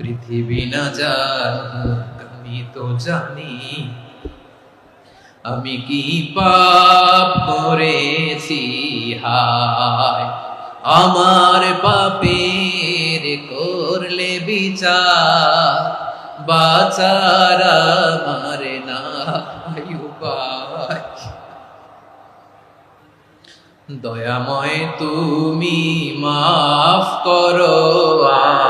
পৃথিবী না জানুক আমি তো জানি। আমি কি পাপ করেছি? হায়, আমার পাপের করলে বিচার, বাচার আমার উপায়। দয়াময় তুমি মাফ করো আমায়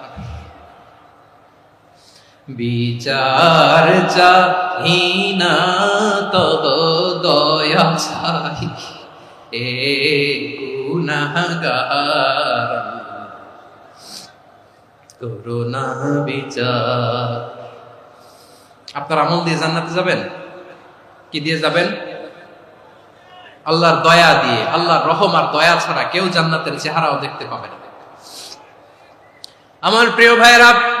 বিচার চাহিনা, তব দয়া চাই এ করোনা বিচার। আপনার আমল দিয়ে জান্নাতে যাবেন? কি দিয়ে যাবেন? আল্লাহর দয়া দিয়ে, আল্লাহর রহম আর দয়া ছাড়া কেউ জান্নাতের চেহারাও দেখতে পাবে না। আমার প্রিয় ভাইয়েরা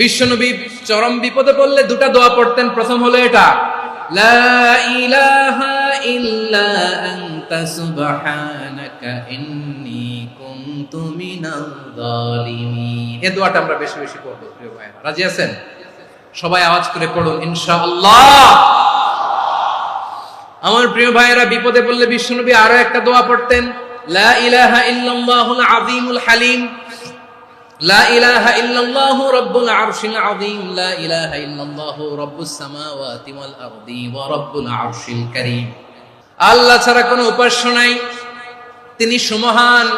বিশ্বনবী চরম বিপদে পড়লে দুটা দোয়া পড়তেন। প্রথম হলো এটা, লা ইলাহা ইল্লা দোয়াটা আমরা বেশি প্রিয় রাজি আছেন? সবাই আওয়াজ করে আমার প্রিয় ভাইয়েরা, বিপদে পড়লে বিশ্বনবী আরও একটা দোয়া পড়তেন, লা ইলাহা হালিম। লা ইলাহা ইল্লাল্লাহু রাব্বুল আরশিল আযীম, লা ইলাহা ইল্লাল্লাহু রাব্বুস সামাওয়াতি ওয়াল আরদি ওয়া রাব্বুল আরশিল কারীম। আল্লাহ ছাড়া কোনো উপাস্য নাই। তিনি সুমহান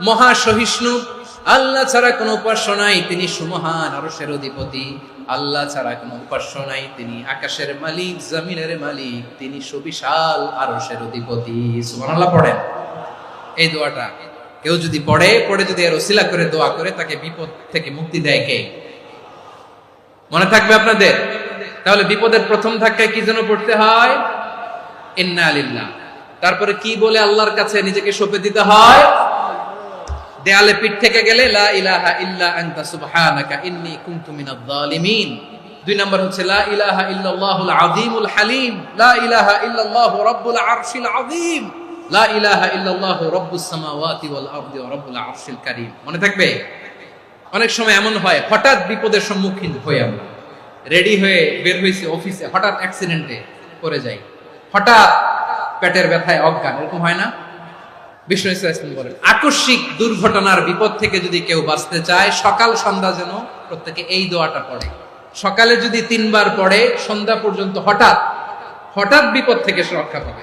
মহা সহিষ্ণু আল্লাহ ছাড়া কোনো উপাস্য নাই। তিনি সুমহান আরশের অধিপতি। আল্লাহ ছাড়া কোনো উপাস্য নাই। তিনি আকাশের মালিক, জমিনের মালিক। তিনি সুবিশাল আরশের অধিপতি। সুবহানাল্লাহ পড়েন। এই দোয়াটা কেউ যদি পড়ে পড়ে যদি এর ওসিলা করে, দোয়া করে, তাকে বিপদ থেকে মুক্তি দেয় কে? মনে থাকবে আপনাদের? তাহলে বিপদের প্রথম ধাক্কায় কি যেন পড়তে হয়? ইন্না আলিল্লাহ তারপরে কি বলে আল্লাহর কাছে নিজেকে সঁপে দিতে হয়? দেয়ালে পিঠ থেকে গেলে, লা ইলাহা ইল্লা আনতা সুবহানাকা ইন্নী কুনতু মিনাজ জালিমিন দুই নম্বর হচ্ছে, লা ইলাহা ইল্লাল্লাহুল আযীমুল হালিম। লা ইলাহা ইল্লাল্লাহু রাব্বুল আরশিল আযীম। লা ইলাহা ইল্লাল্লাহু রাব্বুস সামাওয়াতি ওয়াল আরদি ওয়া রাব্বুল আরশিল কারীম। মনে থাকবে? অনেক সময় এমন হয়, হঠাৎ বিপদের সম্মুখীন হই আমরা। রেডি হয়ে বের হয়েছে অফিসে, হঠাৎ অ্যাক্সিডেন্টে পড়ে যাই। হঠাৎ পেটের ব্যথায় অজ্ঞান, এরকম হয় না? বিষ্ণু ইসলাম বলেন, আকস্মিক দুর্ঘটনার বিপদ থেকে যদি কেউ বাঁচতে চায়, সকাল সন্ধ্যা যেন প্রত্যেকে এই দোয়াটা পড়ে। সকালে যদি তিনবার পড়ে, সন্ধ্যা পর্যন্ত হঠাৎ হঠাৎ বিপদ থেকে সে রক্ষা পাবে।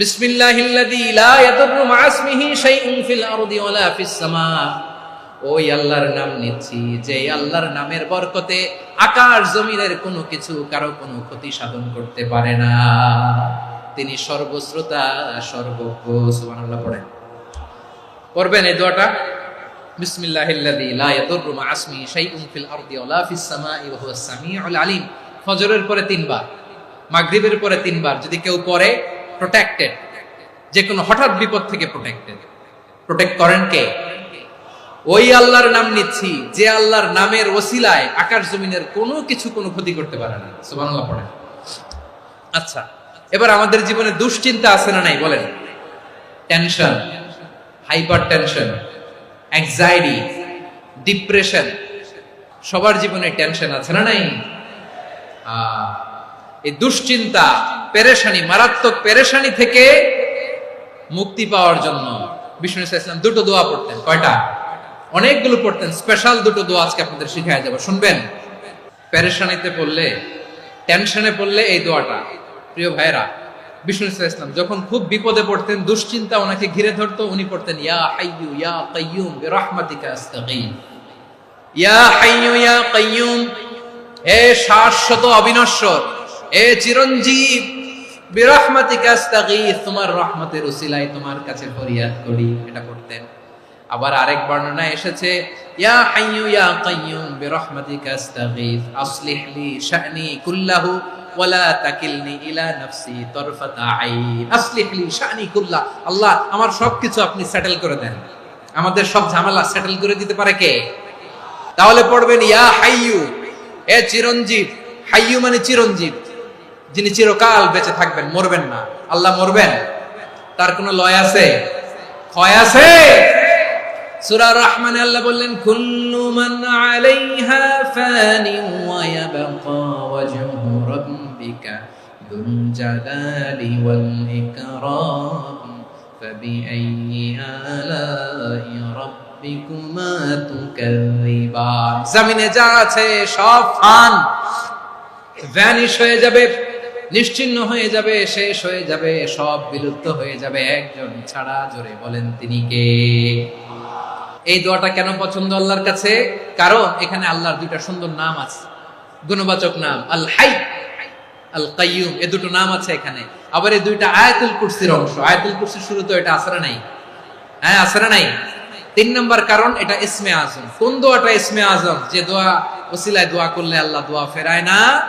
বিসমিল্লাহিল্লাযী লা ইয়াদুররু মা ইসমিহি শাইউন ফিল আরদি ওয়ালা ফিস সামা। ওই আল্লাহর নাম নিচ্ছি যে আল্লাহর নামের বরকতে আকাশ জমিনের কোনো কিছু কারও কোনো ক্ষতি সাধন করতে পারে না। তিনি সর্বশ্রোতা, সর্বজ্ঞ, সুবহানাল্লাহ পড়েন। পড়বেন এই দোয়াটা? বিসমিল্লাহিল্লাযী লা ইয়াদুররু মা আসমি শাইউন ফিল আরদি ওয়ালা ফিস সামাই ওয়া হুয়াস সামিউল আলিম। ফজরের পরে তিনবার, মাগরিবের পরে তিনবার, যদি কেউ পড়ে প্রোটেক্টেড যে কোনো হঠাৎ বিপদ থেকে প্রোটেক্টেড প্রোটেক্ট করেন কে? ওই আল্লাহর নাম নিচ্ছি, যে আল্লাহর নামের ওসিলায় আকাশ জমিনের কোনো কিছু কোনো ক্ষতি করতে পারে না। সুবহানাল্লাহ পড়েন। আচ্ছা এবার আমাদের জীবনে দুশ্চিন্তা আছে না নাই বলেন? Tension hypertension anxiety depression সবার জীবনে টেনশন আছে না নাই? এই দুশ্চিন্তা পেরেশানি, মারাত্মক পেরেশানি থেকে মুক্তি পাওয়ার জন্য বিষ্ণু ইসলাম দুটো দোয়া পড়তেন। কয়টা? অনেকগুলো পড়তেন। স্পেশাল দুটো দোয়া আজকে আপনাদের শিখায় যাব। শুনবেন? পেরেশানিতে পড়লে, টেনশনে পড়লে এই দোয়াটা। প্রিয় ভাইরা বিষ্ণু ইসলাম যখন খুব বিপদে পড়তেন, দুশ্চিন্তা ওনাকে ঘিরে ধরতো, উনি পড়তেন, ইয়া হাইয়ু ইয়া কাইয়ুম বিরহমাতিকা আস্তাগীথ ইয়া হাইয়ু ইয়া কাইয়ুম হে শাশ্বত অবিনশ্বর, হে চিরঞ্জীব আল্লাহ, আমার সবকিছু আপনি সেটেল করে দেন। আমাদের সব ঝামেলা সেটেল করে দিতে পারে কে? তাহলে পড়বেন, ইয়া হাইয়ু, এ চিরঞ্জীব। হাইয়ু মানে চিরঞ্জীব। যিনি চিরকাল বেঁচে থাকবেন মরবেন না আল্লাহ মরবেন তার কোনো লয় আছে ক্ষয় আছে সূরা রহমানে আল্লাহ বললেন কুল্লু মান আলাইহা ফানি ওয়া ইয়াবকা ওয়াজহু রাব্বিকা যুল জালালি ওয়াল ইকরাম فبأي آلاء ربكما تكذبان জমিনে যা আছে সব ফান ভ্যানিশ হয়ে যাবে নিশ্চিন্ন হয়ে যাবে, শেষ হয়ে যাবে, সব বিলুপ্ত হয়ে যাবে। একজন ছাড়া জোরে বলেন তিনি কে? এই দোয়াটা কেন পছন্দ আল্লাহর কাছে? কারণ এখানে আল্লাহর দুইটা সুন্দর নাম আছে। গুণবাচক নাম আল হাই আল কাইয়ুম এ দুটো নাম আছে এখানে। আবার এই দুইটা আয়াতুল কুরসির অংশ। আয়াতুল কুরসির শুরু তো এটা আসরা নাই। হ্যাঁ আসরা নাই। তিন নম্বর কারণ এটা ইসমে আজম। কোন দোয়াটা ইসমে আজম? যে দোয়া, ওসিলায় দোয়া করলে আল্লাহ দোয়া ফেরায় না।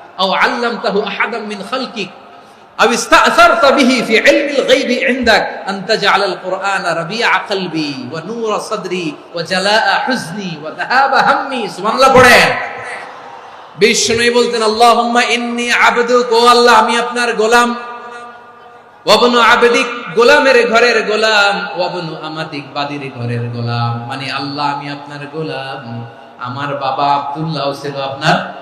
আও আল্লাম তাহু ও আপনার গোলাম। আবেদিক গোলামের ঘরের গোলাম ওবনু আমাদিক বাদির ঘরের গোলাম। মানে আল্লাহ, আমি আপনার গোলাম। আমার বাবা আব্দুল্লাহ ছিল আপনার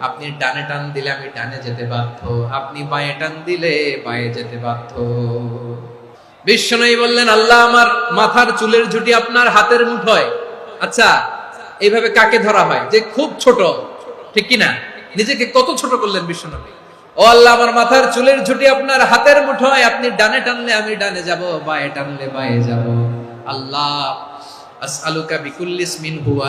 আপনি ডানে টান দিলে আমি ডানে যেতে বাধ্য। আপনি বাঁয়ে টান দিলে বাঁয়ে যেতে বাধ্য। বিশ্বনবী বললেন, আল্লাহ আমার মাথার চুলের ঝুটি আপনার হাতের মুঠোয়। আচ্ছা এইভাবে কাকে ধরা হয়? যে খুব ছোট, ঠিক কি না নিজেকে কত ছোট করলেন বিশ্বনবী ও আল্লাহ আমার মাথার চুলের ঝুটি আপনার হাতের মুঠোয়। আপনি ডানে টানলে আমি ডানে যাব, বায়ে টানলে বায়ে যাব। আল্লাহ, আসআলুকা বিকুল্লি ইসমিন হুয়া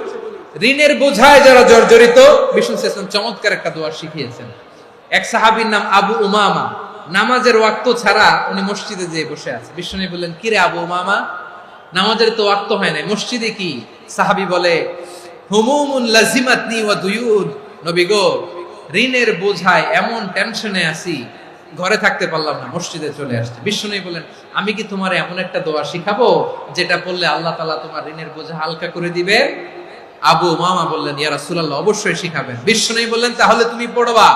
ঋণের বোঝায় যারা জর্জরিত বিষ্ণু সেসন চমৎকার একটা দোয়া শিখিয়েছেন। এক সাহাবীর নাম আবু উমামা। নামাজের ওয়াক্ত ছাড়া উনি মসজিদে যেয়ে বসে আছে। বিষ্ণু বললেন, কিরে আবু উমামা? নামাজের তো ওয়াক্ত হয় নাই। মসজিদে কি? সাহাবি বলে, হুমুমুন লাজিমাতনি ওয়া দুয়ুদ। নবী গো, ঋণের বোঝায় এমন টেনশনে আছি, ঘরে থাকতে পারলাম না, মসজিদে চলে আসছে। বিষ্ণু বলেন আমি কি তোমার এমন একটা দোয়া শিখাবো, যেটা পড়লে আল্লাহ তাআলা তোমার ঋণের বোঝা হালকা করে দিবে আবু মামা বললেন, ইয়া অবশ্যই শিখাবেন। বিষ্ণু বললেন, তাহলে তুমি পড়বা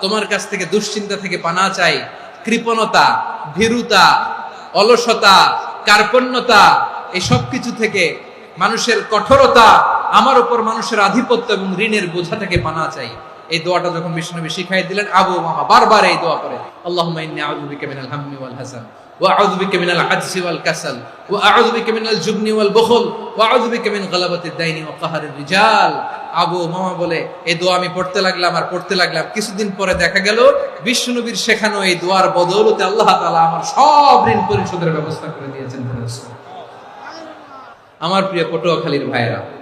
তোমার কাছ থেকে দুশ্চিন্তা থেকে চাই, কৃপণতা অলসতা, কার্পণ্যতা, এই সব কিছু থেকে মানুষের কঠোরতা, আমার উপর মানুষের আধিপত্য এবং ঋণের বোঝা থেকে পানা চাই। এই দোয়াটা যখন বিষ্ণুনবী শিখাই দিলেন, আবু মামা বারবার এই দোয়া করে। হাসান আবু মামা বলে, এই দোয়া আমি পড়তে লাগলাম আর পড়তে লাগলাম। কিছুদিন পরে দেখা গেল বিষ্ণুনবীর শেখানো এই দোয়ার বদৌলতে আল্লাহ তাআলা আমার সব ঋণ পরিশোধের ব্যবস্থা করে দিয়েছেন। আমার প্রিয় পটুয়াখালীর ভাইয়েরা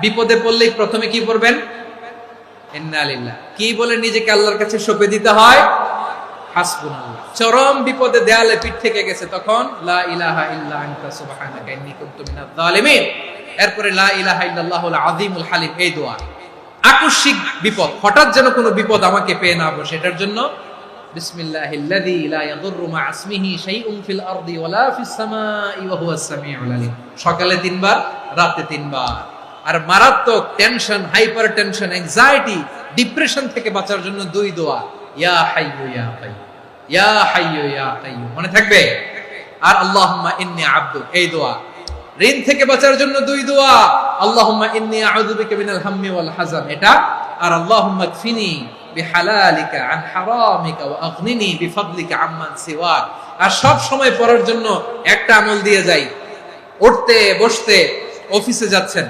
বিপদে পড়লেই প্রথমে কি করবেন কি বলে নিজেকে আল্লাহর কাছে সঁপে দিতে হয়? চরম বিপদে দেয়ালে পিঠ থেকে গেছে তখন এরপরে আকস্মিক বিপদ, হঠাৎ যেন কোনো বিপদ আমাকে পেয়ে না বসে, এটার জন্য আরদি সকালে তিনবার, রাতে তিনবার। আর মারাত্মক tension hypertension anxiety depression থেকে বাঁচার জন্য দুই দোয়া। ইয়া হাইয়ু ইয়া কাইয়্যুম। ইয়া হাইয়ু ইয়া কাইয়্যুম। মনে থাকবে? আর আল্লাহুম্মা ইন্নী আবদু এই দোয়া। ঋণ থেকে বাঁচার জন্য দুই দোয়া। আল্লাহুম্মা ইন্নী আউযু বিকা মিনাল হাম্মি ওয়াল হাজান এটা। আর আল্লাহুম্মা কফিনি বিহালালিকা আন হারামিকা ওয়া আগনিনি বিফadlika আম্মান সিওয়াক। আর সব সময় পড়ার জন্য একটা আমল দিয়ে যাই। উঠতে, বসতে, অফিসে যাচ্ছেন।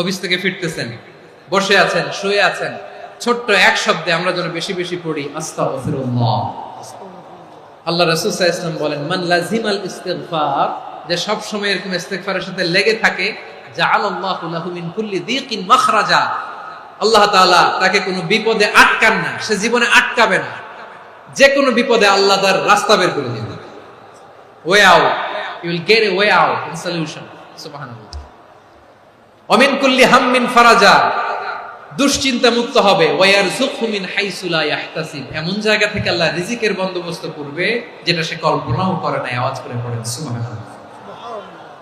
অফিস থেকে ফিরতেছেন, বসে আছেন, শুয়ে আছেন। ছোট্ট এক শব্দে আমরা যেন বেশি বেশি পড়ি আল্লাহ রাসূল বলেন, মান লাজিমাল ইস্তিগফার যে সব সময় এরকম ইস্তেগফারের সাথে লেগে থাকে লাহু মিন কুল্লি দিকিন মাখরাজা আল্লাহ তাআলা তাকে কোনো বিপদে আটকান না, সে জীবনে আটকাবে না। যে কোনো বিপদে আল্লাহ তার রাস্তা বের করে দিবেন। Way out you will get a way out in solution সুবহানাল্লাহ। অমিন কুল্লি হাম্মিন ফারাজা। দুশ্চিন্তা মুক্ত হবে। ওয়ার মিন হাইসুলা ইয়াহতাসিব। এমন জায়গা থেকে আল্লাহ রিজিকের বন্দোবস্ত করবে, যেটা সে কল্পনাও করে নাই, আওয়াজ করে পড়েন সুবহানাল্লাহ।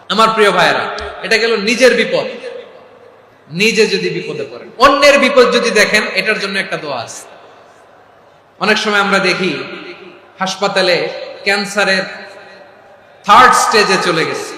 আমার প্রিয় ভাইরা এটা গেল নিজের বিপদ। নিজে যদি বিপদে পড়েন। অন্যের বিপদ যদি দেখেন, এটার জন্য একটা দোয়া আছে। অনেক সময় আমরা দেখি, হাসপাতালে ক্যান্সারের থার্ড স্টেজে চলে গেছে।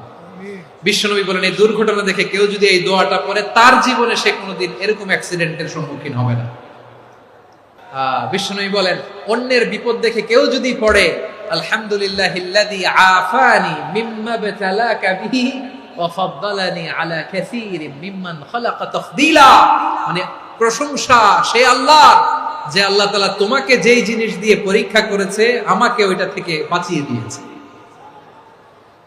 বিশ্বনবী বলেন, এই দুর্ঘটনা দেখে কেউ যদি এই দোয়াটা পড়ে, তার জীবনে সে কোনোদিন এরকম অ্যাক্সিডেন্টের সম্মুখীন হবে না। বিশ্বনবী বলেন, অন্যের বিপদ দেখে কেউ যদি পড়ে আলহামদুলিল্লাহ আফানি মিম্মা বিহি আলা মিম্মান খালাকা মানে প্রশংসা, সে আল্লাহ, যে আল্লাহ তাআলা তোমাকে যেই জিনিস দিয়ে পরীক্ষা করেছে, আমাকে ওইটা থেকে বাঁচিয়ে দিয়েছে।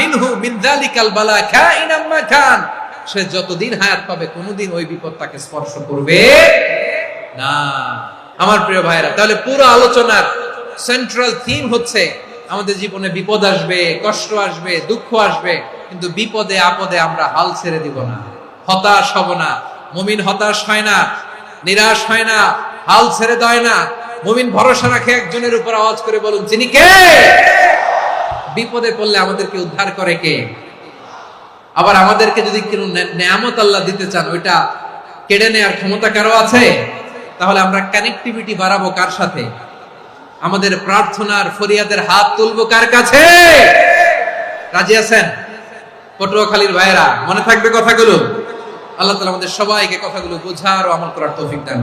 মিনহু মিন যালিকাল বালা কাইনাম সে যতদিন হায়াত পাবে, কোনোদিন ওই স্পর্শ করবে না। আমার প্রিয় ভাইরা, তাহলে পুরো আলোচনার সেন্ট্রাল থিম হচ্ছে, আমাদের জীবনে বিপদ আসবে, কষ্ট আসবে, দুঃখ আসবে, কিন্তু বিপদে আপদে আমরা হাল ছেড়ে দিব না। হতাশ হব না। মুমিন হতাশ হয় না, নিরাশ হয় না, হাল ছেড়ে দেয় না। মুমিন ভরসা রাখে একজনের উপর আওয়াজ করে বলুন, যিনি কে? বিপদে পড়লে আমাদেরকে উদ্ধার করে কে? আবার আমাদেরকে যদি কোনো নেয়ামত আল্লাহ দিতে চান, ওইটা কেড়ে নেওয়ার ক্ষমতা কারও আছে? তাহলে আমরা কানেক্টিভিটি বাড়াবো কার সাথে? আমাদের প্রার্থনার ফরিয়াদের হাত তুলবো কার কাছে? রাজি আছেন? পটুয়াখালীর ভাইয়েরা, মনে থাকবে কথাগুলো? আল্লাহ তালা আমাদের সবাইকে কথাগুলো বোঝার ও আমল করার তৌফিক দান।